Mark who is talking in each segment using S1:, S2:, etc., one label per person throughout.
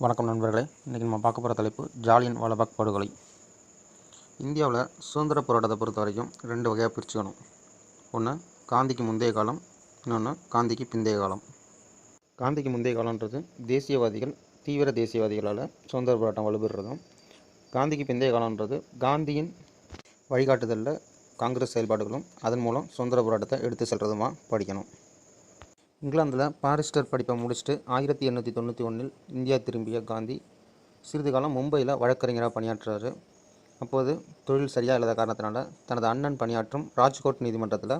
S1: வணக்கம் நண்பர்களே. இன்றைக்கி நம்ம பார்க்க போகிற தலைப்பு ஜாலியன் வாலாபாக் படுகொலை. இந்தியாவில் சுதந்திர போராட்டத்தை பொறுத்த வரைக்கும் ரெண்டு வகையாக பிரிச்சுக்கணும். ஒன்று காந்திக்கு முந்தைய காலம் இன்னொன்று காந்திக்கு பிந்தைய காலம். காந்திக்கு முந்தைய காலன்றது தேசியவாதிகள் தீவிர தேசியவாதிகளால் சுதந்திர போராட்டம் வலுப்பெறுறதும் காந்திக்கு பிந்தைய காலன்றது காந்தியின் வழிகாட்டுதலில் காங்கிரஸ் செயல்பாடுகளும் அதன் மூலம் சுதந்திர போராட்டத்தை எடுத்து செல்றதுமா படிக்கணும். இங்கிலாந்தில் பாரிஸ்டர் படிப்பை முடிச்சுட்டு ஆயிரத்தி எண்ணூற்றி தொண்ணூற்றி ஒன்றில் இந்தியா திரும்பிய காந்தி சிறிது காலம் மும்பையில் வழக்கறிஞராக பணியாற்றுறாரு. அப்போது தொழில் சரியாக இல்லாத காரணத்தினால தனது அண்ணன் பணியாற்றும் ராஜ்கோட் நீதிமன்றத்தில்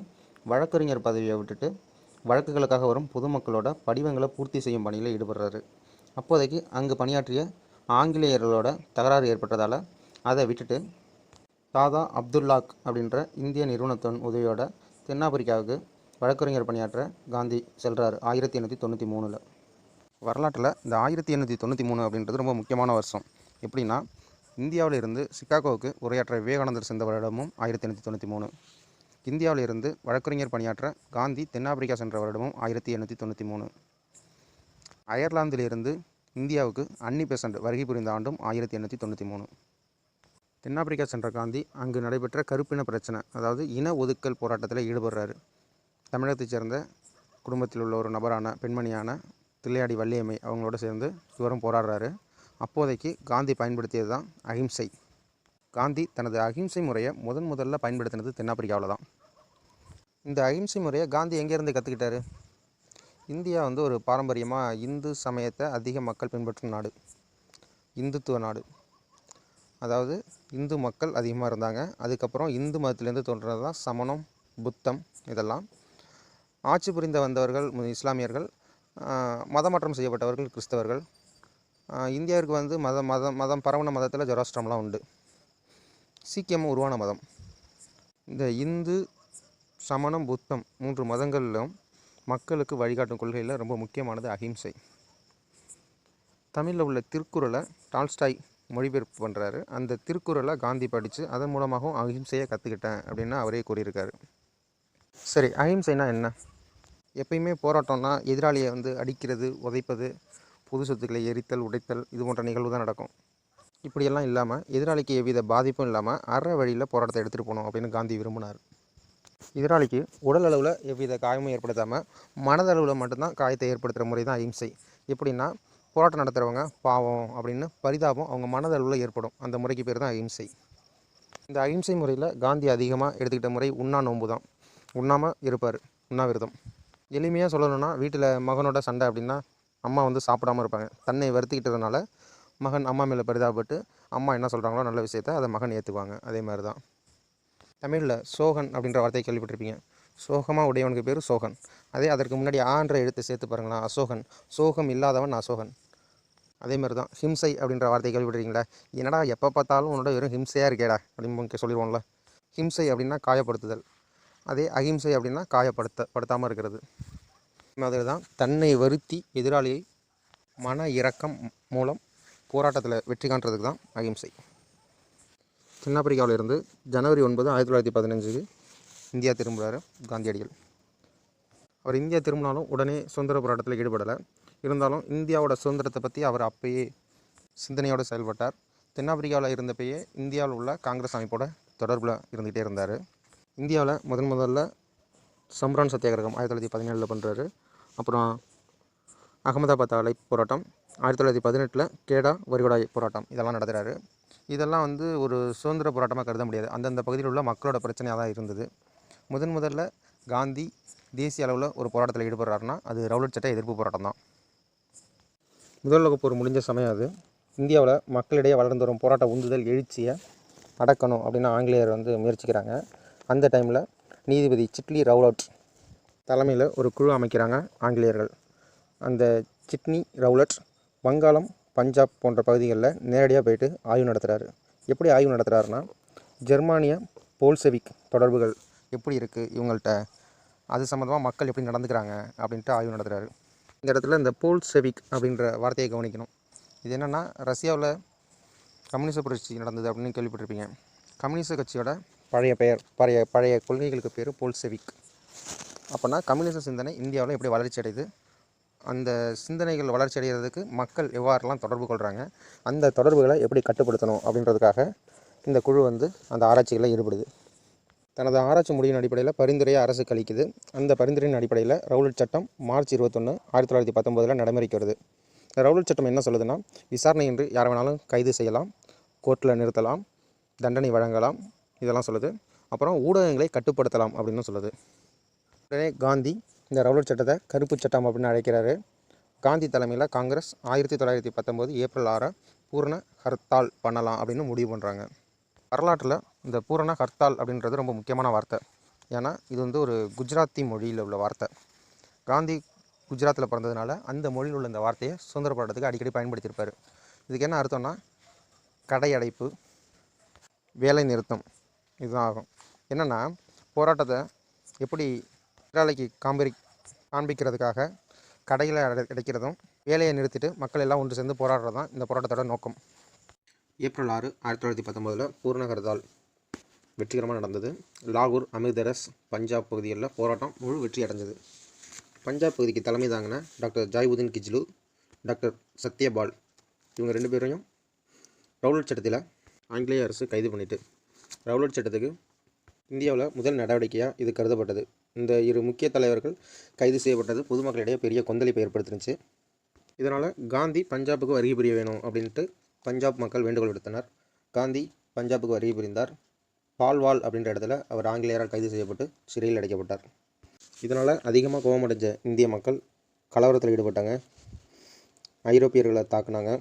S1: வழக்கறிஞர் பதவியை விட்டுட்டு வழக்குகளுக்காக வரும் பொதுமக்களோட படிவங்களை பூர்த்தி செய்யும் பணியில் ஈடுபடுறாரு. அப்போதைக்கு அங்கு பணியாற்றிய ஆங்கிலேயர்களோட தகராறு ஏற்பட்டதால் அதை விட்டுட்டு தாதா அப்துல்லாக் அப்படின்ற இந்திய நிறுவனத்தின் உதவியோட தென்னாப்பிரிக்காவுக்கு வழக்கறிஞர் பணியாற்ற காந்தி செல்றாரு ஆயிரத்தி எண்ணூற்றி தொண்ணூற்றி மூணில். வரலாற்றில் இந்த ஆயிரத்தி எண்ணூற்றி தொண்ணூற்றி மூணு அப்படின்றது ரொம்ப முக்கியமான வருஷம். எப்படின்னா இந்தியாவில் இருந்து சிகாகோவுக்கு உரையாற்ற விவேகானந்தர் சென்ற வருடமும் ஆயிரத்தி எண்ணூற்றி தொண்ணூற்றி மூணு. இந்தியாவில் இருந்து வழக்கறிஞர் பணியாற்ற காந்தி தென்னாப்பிரிக்கா சென்ற வருடமும் ஆயிரத்தி எண்ணூற்றி தொண்ணூற்றி மூணு. அயர்லாந்திலிருந்து இந்தியாவுக்கு அன்னி பெசன்ட் வருகை புரிந்த ஆண்டும் ஆயிரத்தி எண்ணூற்றி தொண்ணூற்றி மூணு. தென்னாப்பிரிக்கா சென்ற காந்தி அங்கு நடைபெற்ற கருப்பின பிரச்சனை அதாவது இன ஒதுக்கல் போராட்டத்தில் ஈடுபடுறாரு. தமிழகத்தைச் சேர்ந்த குடும்பத்தில் உள்ள ஒரு நபரான பெண்மணியான தில்லையாடி வள்ளியம்மை அவங்களோட சேர்ந்து இவரும் போராடுறாரு. அப்போதைக்கு காந்தி பயன்படுத்தியது தான் அகிம்சை. காந்தி தனது அகிம்சை முறையை முதன் முதல்ல பயன்படுத்தினது தென்னாப்பிரிக்காவில் தான் இந்த அகிம்சை முறையை காந்தி எங்கேருந்து கற்றுக்கிட்டாரு இந்தியா வந்து ஒரு பாரம்பரியமாக இந்து சமயத்தை அதிக மக்கள் பின்பற்றும் நாடு. இந்துத்துவ நாடு. அதாவது இந்து மக்கள் அதிகமாக இருந்தாங்க. அதுக்கப்புறம் இந்து மதத்திலேருந்து தோன்றது தான் சமணம் புத்தம் இதெல்லாம். ஆட்சி புரிந்த வந்தவர்கள் இஸ்லாமியர்கள் மதமாற்றம் செய்யப்பட்டவர்கள் கிறிஸ்தவர்கள். இந்தியாவிற்கு வந்து மதம் மதம் மதம் பரவண மதத்தில் ஜொராஸ்ட்ரம்லாம் உண்டு. சீக்கியம் உருவான மதம். இந்த இந்து சமணம் புத்தம் மூன்று மதங்களிலும் மக்களுக்கு வழிகாட்டும் கொள்கையில் ரொம்ப முக்கியமானது அஹிம்சை. தமிழில் உள்ள திருக்குறளை டால்ஸ்டாய் மொழிபெயர்ப்பு பண்ணுறாரு அந்த திருக்குறளை காந்தி படித்து அதன் மூலமாகவும் அஹிம்சையை கற்றுக்கிட்டேன் அப்படின்னு அவரே கூறியிருக்காரு. சரி அஹிம்சைனா என்ன? எப்பயுமே போராட்டம்னா எதிராளியை வந்து அடிக்கிறது உதைப்பது பொது சொத்துக்களை எரித்தல் உடைத்தல் இது போன்ற நிகழ்வு தான் நடக்கும். இப்படியெல்லாம் இல்லாமல் எதிராளிக்கு எவ்வித பாதிப்பும் இல்லாமல் அற வழியில் போராட்டத்தை எடுத்துகிட்டு போகணும் அப்படின்னு காந்தி விரும்பினார். எதிராளிக்கு உடல் அளவில் எவ்வித காயமும் ஏற்படுத்தாமல் மனதளவில் மட்டும்தான் காயத்தை ஏற்படுத்துகிற முறை தான் அஹிம்சை எப்படின்னா போராட்டம் நடத்துகிறவங்க பாவம் அப்படின்னு பரிதாபம் அவங்க மனதளவில் ஏற்படும். அந்த முறைக்கு பேர் தான் அஹிம்சை இந்த அஹிம்சை முறையில் காந்தி அதிகமாக எடுத்துக்கிட்ட முறை உண்ணா நோன்பு தான் உண்ணாமல் இருப்பார். உண்ணாவிரதம். எளிமையாக சொல்லணும்னா வீட்டில் மகனோட சண்டை அப்படின்னா அம்மா வந்து சாப்பிடாம இருப்பாங்க. தன்னை வருத்திக்கிட்டதுனால மகன் அம்மா மேலே பரிதாபப்பட்டு அம்மா என்ன சொல்கிறாங்களோ நல்ல விஷயத்த அதை மகன் ஏற்றுக்குவாங்க அதே மாதிரி தான் தமிழில் சோகன் அப்படின்ற வார்த்தையை கேள்விப்பட்டிருப்பீங்க. சோகமாக உடையவனுக்கு பேர் சோகன். அதே அதற்கு முன்னாடி ஆன்ற எழுத்து சேர்த்து பாருங்களேன். அசோகன். சோகம் இல்லாதவன் அசோகன். அதே மாதிரி தான் ஹிம்சை அப்படின்ற வார்த்தையை கேள்விப்பட்டிருக்கீங்களா? என்னடா எப்போ பார்த்தாலும் உன்னோட வெறும் ஹிம்சையாக இருக்கேடா அப்படின்னு சொல்லிடுவோம்ல. ஹிம்சை அப்படின்னா காயப்படுத்துதல். அதே அகிம்சை அப்படின்னா காயப்படுத்த படுத்தாமல் இருக்கிறது. மாதிரி தான் தன்னை வருத்தி எதிராளியை மன இறக்கம் மூலம் போராட்டத்தில் வெற்றி காண்றதுக்கு தான் அகிம்சை. தென்னாப்பிரிக்காவிலிருந்து ஜனவரி ஒன்பது ஆயிரத்தி தொள்ளாயிரத்தி பதினஞ்சுக்கு இந்தியா திரும்புகிறாரு காந்தியடிகள். அவர் இந்தியா திரும்பினாலும் உடனே சுதந்திர போராட்டத்தில் ஈடுபடலை. இருந்தாலும் இந்தியாவோட சுதந்திரத்தை பற்றி அவர் அப்பயே சிந்தனையோடு செயல்பட்டார். தென்னாப்பிரிக்காவில் இருந்தப்பயே இந்தியாவில் உள்ள காங்கிரஸ் அமைப்போட தொடர்பில் இருந்துகிட்டே இருந்தார். இந்தியாவில் முதன் முதல்ல சம்ரான் சத்தியாகிரகம் ஆயிரத்தி தொள்ளாயிரத்தி பதினேழில் பண்ணுறாரு அப்புறம் அகமதாபாத் அலை போராட்டம் ஆயிரத்தி தொள்ளாயிரத்தி பதினெட்டில் கேடா வரிகொடாய் போராட்டம் இதெல்லாம் நடத்துகிறாரு இதெல்லாம் வந்து ஒரு சுதந்திர போராட்டமாக கருத முடியாது. அந்தந்த பகுதியில் உள்ள மக்களோட பிரச்சனையாக தான் இருந்தது. முதன் முதல்ல காந்தி தேசிய அளவில் ஒரு போராட்டத்தில் ஈடுபடுறாருன்னா அது ரவுலட் சட்ட எதிர்ப்பு போராட்டம் தான். முதல் உலகப் போர் முடிஞ்ச சமயம் அது. இந்தியாவில் மக்களிடையே வளர்ந்து வரும் போராட்ட உந்துதல் எழுச்சியை அடக்கணும் அப்படின்னு ஆங்கிலேயர் வந்து முயற்சிக்கிறாங்க. அந்த டைமில் நீதிபதி சிட்லி ரவுலட் தலைமையில் ஒரு குழு அமைக்கிறாங்க ஆங்கிலேயர்கள். அந்த சிட்னி ரவுலட் வங்காளம் பஞ்சாப் போன்ற பகுதிகளில் நேரடியாக போயிட்டு ஆய்வு நடத்துகிறாரு எப்படி ஆய்வு நடத்துகிறாருன்னா ஜெர்மானிய போல்செவிக் தொடர்புகள் எப்படி இருக்குது இவங்கள்ட்ட? அது சம்மந்தமாக மக்கள் எப்படி நடந்துக்கிறாங்க அப்படின்ட்டு ஆய்வு நடத்துகிறாரு இந்த இடத்துல இந்த போல்செவிக் அப்படின்ற வார்த்தையை கவனிக்கணும். இது என்னென்னா ரஷ்யாவில் கம்யூனிச புரட்சி நடந்தது அப்படின்னு கேள்விப்பட்டிருப்பீங்க. கம்யூனிச கட்சியோட பழைய பெயர் பழைய பழைய கொள்கைகளுக்கு பேர் போல்செவிக் அப்போனா கம்யூனிச சிந்தனை இந்தியாவில் எப்படி வளர்ச்சி அடையுது? அந்த சிந்தனைகள் வளர்ச்சி அடைகிறதுக்கு மக்கள் எவ்வாறெல்லாம் தொடர்பு கொள்கிறாங்க அந்த தொடர்புகளை எப்படி கட்டுப்படுத்தணும் அப்படின்றதுக்காக இந்த குழு வந்து அந்த ஆராய்ச்சிகளில் ஈடுபடுது. தனது ஆராய்ச்சி முடிவின் அடிப்படையில் பரிந்துரையை அரசுக்கு அளிக்குது அந்த பரிந்துரையின் அடிப்படையில் ரவுலட் சட்டம் மார்ச் இருபத்தொன்று ஆயிரத்தி தொள்ளாயிரத்தி பத்தொம்போதில் நடைமுறைக்கு வருது ரவுலட் சட்டம் என்ன சொல்லுதுன்னா விசாரணையின்றி யாரை வேணாலும் கைது செய்யலாம் கோர்ட்டில் நிறுத்தலாம் தண்டனை வழங்கலாம் இதெல்லாம் சொல்லுது. அப்புறம் ஊடகங்களை கட்டுப்படுத்தலாம் அப்படின்னு சொல்லுது. உடனே காந்தி இந்த ரவுலட் சட்டத்தை கருப்பு சட்டம் அப்படின்னு அழைக்கிறாரு. காந்தி தலைமையில் காங்கிரஸ் ஆயிரத்தி தொள்ளாயிரத்தி பத்தொம்போது ஏப்ரல் ஆறை பூரண ஹர்த்தால் பண்ணலாம் அப்படின்னு முடிவு பண்ணுறாங்க வரலாற்றில் இந்த பூரண ஹர்த்தால் அப்படின்றது ரொம்ப முக்கியமான வார்த்தை. ஏன்னா இது வந்து ஒரு குஜராத்தி மொழியில் உள்ள வார்த்தை. காந்தி குஜராத்தில் பிறந்ததுனால அந்த மொழியில் உள்ள இந்த வார்த்தையை சுதந்திர போராட்டத்துக்கு அடிக்கடி பயன்படுத்தியிருப்பார். இதுக்கு என்ன அர்த்தம்னா கடையடைப்பு வேலை நிறுத்தம் இதுதான் ஆகும் என்னென்னா போராட்டத்தை எப்படி எதிராளிக்கு காண்பி காண்பிக்கிறதுக்காக கடையில் அடை அடைக்கிறதும் வேலையை நிறுத்திட்டு மக்கள் எல்லாம் ஒன்று சேர்ந்து போராடுறது தான் இந்த போராட்டத்தோட நோக்கம். ஏப்ரல் ஆறு ஆயிரத்தி தொள்ளாயிரத்தி பத்தொம்போதில் பூர்ணகர்தால் வெற்றிகரமாக நடந்தது. லாகூர் அமிர்தரஸ் பஞ்சாப் பகுதிகளில் போராட்டம் முழு வெற்றி அடைஞ்சது. பஞ்சாப் பகுதிக்கு தலைமை தாங்கின டாக்டர் ஜாய்வுதீன் கிஜ்லு டாக்டர் சத்யபால் இவங்க ரெண்டு பேரையும் ரவுலட் சட்டத்தில் ஆங்கிலேய அரசு கைது பண்ணிட்டு ரவுலட் சட்டத்துக்கு இந்தியாவில் முதல் நடவடிக்கையாக இது கருதப்பட்டது. இந்த இரு முக்கிய தலைவர்கள் கைது செய்யப்பட்டது பொதுமக்களிடையே பெரிய கொந்தளிப்பை ஏற்படுத்தினுச்சு இதனால் காந்தி பஞ்சாபுக்கு வருகை புரிய வேணும் அப்படின்ட்டு பஞ்சாப் மக்கள் வேண்டுகோள் விடுத்தனர். காந்தி பஞ்சாபுக்கு வருகை புரிந்தார். பால்வால் அப்படின்ற இடத்துல அவர் ஆங்கிலேயரால் கைது செய்யப்பட்டு சிறையில் அடைக்கப்பட்டார். இதனால் அதிகமாக கோபமடைஞ்ச இந்திய மக்கள் கலவரத்தில் ஈடுபட்டாங்க. ஐரோப்பியர்களை தாக்குனாங்க.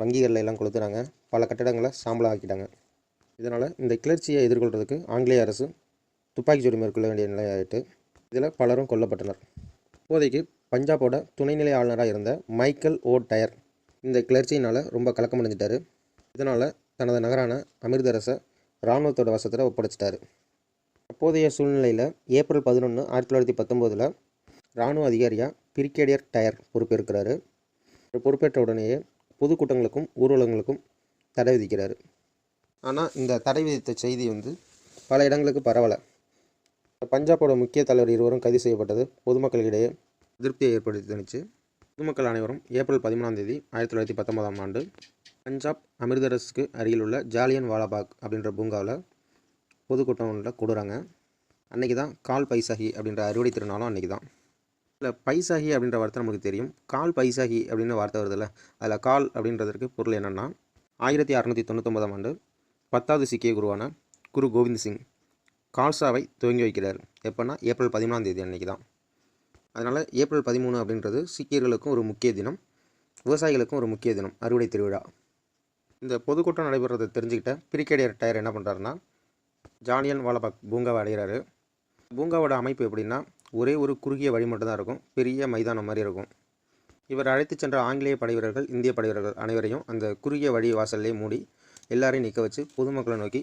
S1: வங்கிகளில் எல்லாம் கொளுத்துனாங்க. பல கட்டடங்களை சாம்பலாக ஆக்கிட்டாங்க இதனால் இந்த கிளர்ச்சியை எதிர்கொள்கிறதுக்கு ஆங்கிலேய அரசு துப்பாக்கிச்சூடு மேற்கொள்ள வேண்டிய நிலையாயிட்டு இதில் பலரும் கொல்லப்பட்டனர். இப்போதைக்கு பஞ்சாபோட துணைநிலை ஆளுநராக இருந்த மைக்கேல் ஓ டயர் இந்த கிளர்ச்சியினால் ரொம்ப கலக்கமடைஞ்சிட்டார் இதனால் தனது நகரான அமிர்தரசை இராணுவத்தோட வசத்தில் ஒப்படைச்சிட்டார். அப்போதைய சூழ்நிலையில் ஏப்ரல் பதினொன்று ஆயிரத்தி தொள்ளாயிரத்தி பத்தொம்போதில் இராணுவ அதிகாரியாக பிரிகேடியர் டயர் பொறுப்பேற்கிறாரு. பொறுப்பேற்ற உடனேயே பொதுக்கூட்டங்களுக்கும் ஊர்வலங்களுக்கும் தடை விதிக்கிறாரு. ஆனால் இந்த தடை விதித்த செய்தி வந்து பல இடங்களுக்கு பரவலை. பஞ்சாபோட முக்கிய தலைவர் இருவரும் கைது செய்யப்பட்டது பொதுமக்களிடையே திருப்தியை ஏற்படுத்தினுச்சு. பொதுமக்கள் அனைவரும் ஏப்ரல் பதிமூணாம் தேதி ஆயிரத்தி தொள்ளாயிரத்தி பத்தொன்பதாம் ஆண்டு பஞ்சாப் அமிர்தரஸுக்கு அருகில் உள்ள ஜாலியன் வாலாபாக் அப்படின்ற பூங்காவில் பொதுக்கூட்டம் ஒன்றில் கொடுறாங்க. அன்றைக்கி தான் கால் பைசாகி அப்படின்ற அறுவடை திருநாளும் அன்றைக்கி தான். இல்லை பைசாகி அப்படின்ற வார்த்தை நமக்கு தெரியும். கால் பைசாகி அப்படின்னு வார்த்தை வருதுல்ல அதில் கால் அப்படின்றதற்கு பொருள் என்னென்னா ஆயிரத்தி அறநூற்றி தொண்ணூத்தொம்பதாம் ஆண்டு பத்தாவது சீக்கிய குருவான குரு கோவிந்த் சிங் கால்சாவை துவங்கி வைக்கிறார். எப்போன்னா ஏப்ரல் பதிமூணாம் தேதி அன்றைக்கி தான். அதனால் ஏப்ரல் பதிமூணு அப்படின்றது சீக்கியர்களுக்கும் ஒரு முக்கிய தினம் விவசாயிகளுக்கும் ஒரு முக்கிய தினம் அறுவடை திருவிழா. இந்த பொதுக்கூட்டம் நடைபெறதை தெரிஞ்சுக்கிட்ட பிரிகேடியர் டயர் என்ன பண்ணுறாருன்னா ஜானியன் வாலபாக் பூங்காவை அடைகிறாரு. பூங்காவோட அமைப்பு எப்படின்னா ஒரே ஒரு குறுகிய வழி மட்டும்தான் இருக்கும் பெரிய மைதானம் மாதிரி இருக்கும். இவர் அழைத்து சென்ற ஆங்கிலேய படை வீரர்கள் இந்திய படை வீரர்கள் அனைவரையும் அந்த குறுகிய வழி வாசல்லே மூடி எல்லாரையும் நிற்க வச்சு பொதுமக்களை நோக்கி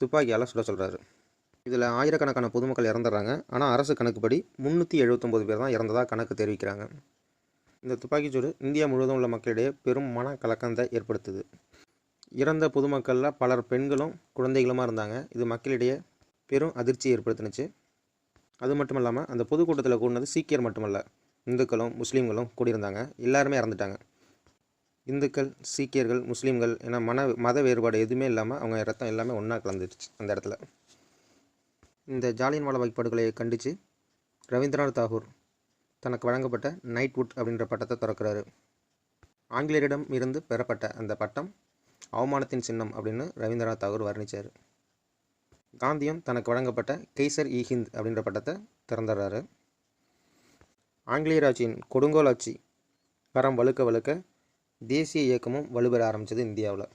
S1: துப்பாக்கியால் சுட சொல்கிறாரு இதில் ஆயிரக்கணக்கான பொதுமக்கள் இறந்துடுறாங்க. ஆனால் அரசு கணக்குப்படி முந்நூற்றி எழுபத்தொம்போது பேர் தான் இறந்ததாக கணக்கு தெரிவிக்கிறாங்க. இந்த துப்பாக்கிச்சூடு இந்தியா முழுவதும் உள்ள மக்களிடையே பெரும் மன கலக்கத்தை ஏற்படுத்துது. இறந்த பொதுமக்களில் பலர் பெண்களும் குழந்தைகளுமா இருந்தாங்க. இது மக்களிடையே பெரும் அதிர்ச்சியை ஏற்படுத்தினுச்சு. அது மட்டும் இல்லாமல் அந்த பொதுக்கூட்டத்தில் கூடினது சீக்கியர் மட்டுமல்ல இந்துக்களும் முஸ்லீம்களும் கூடியிருந்தாங்க. எல்லாருமே இறந்துட்டாங்க. இந்துக்கள் சீக்கியர்கள் முஸ்லீம்கள் என மன மத வேறுபாடு எதுவுமே இல்லாமல் அவங்க ரத்தம் எல்லாமே ஒன்றா கலந்துருச்சு அந்த இடத்துல. இந்த ஜாலியன் வாலாபாக் படுகொலையை கண்டித்து ரவீந்திரநாத் தாகூர். தனக்கு வழங்கப்பட்ட நைட்வுட் அப்படின்ற பட்டத்தை திறக்கிறாரு. ஆங்கிலேயரிடம் இருந்து பெறப்பட்ட அந்த பட்டம் அவமானத்தின் சின்னம் அப்படின்னு ரவீந்திரநாத் தாகூர் வர்ணித்தார் காந்தியும் தனக்கு வழங்கப்பட்ட கெய்சர் இ ஹிந்த் அப்படின்ற பட்டத்தை திறந்துடுறாரு. ஆங்கிலேயர் ஆட்சியின் கொடுங்கோல் ஆட்சி கரம் வழுக்க வழுக்க தேசிய இயக்கமும் வலுப்பெற ஆரம்பித்தது இந்தியாவில்.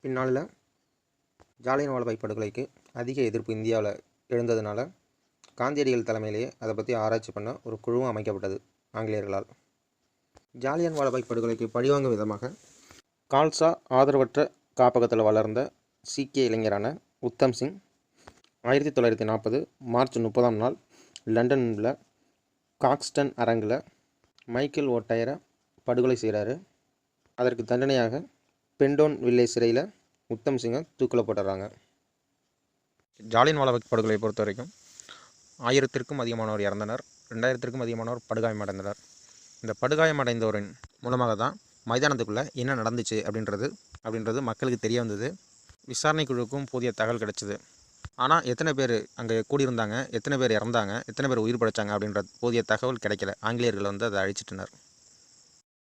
S1: பின்னாளில் ஜாலியன்வாலாபாய் படுகொலைக்கு அதிக எதிர்ப்பு இந்தியாவில் எழுந்ததுனால காந்தியடிகள் தலைமையிலேயே அதை பற்றி ஆராய்ச்சி பண்ண ஒரு குழுவும் அமைக்கப்பட்டது ஆங்கிலேயர்களால். ஜாலியன் வாலபாய் படுகொலைக்கு பழிவாங்கும் விதமாக கால்சா ஆதரவற்ற காப்பகத்தில் வளர்ந்த சீக்கிய இளைஞரான உத்தம் சிங் ஆயிரத்தி தொள்ளாயிரத்தி நாற்பது மார்ச் முப்பதாம் நாள் லண்டனில் காக்ஸ்டன் அரங்கில் மைக்கேல் ஓட்டையரை படுகொலை செய்கிறாரு. அதற்கு தண்டனையாக பெண்டோன் வில்லேஜ் சிறையில் உத்தம் சிங்கை தூக்கில் போட்டுறாங்க. ஜாலியன் வாலாபாக் படுகொலையை பொறுத்த வரைக்கும் ஆயிரத்திற்கும் அதிகமானோர் இறந்தனர். ரெண்டாயிரத்திற்கும் அதிகமானோர் படுகாயமடைந்தனர். இந்த படுகாயமடைந்தோரின் மூலமாக தான் மைதானத்துக்குள்ளே என்ன நடந்துச்சு அப்படின்றது அப்படின்றது மக்களுக்கு தெரிய வந்தது. விசாரணை குழுவுக்கும் போதிய தகவல் கிடச்சிது. ஆனால் எத்தனை பேர் அங்கே கூடியிருந்தாங்க எத்தனை பேர் இறந்தாங்க எத்தனை பேர் உயிர் படைச்சாங்க அப்படின்ற போதிய தகவல் கிடைக்கல. ஆங்கிலேயர்கள் வந்து அதை அழிச்சிட்டனர்.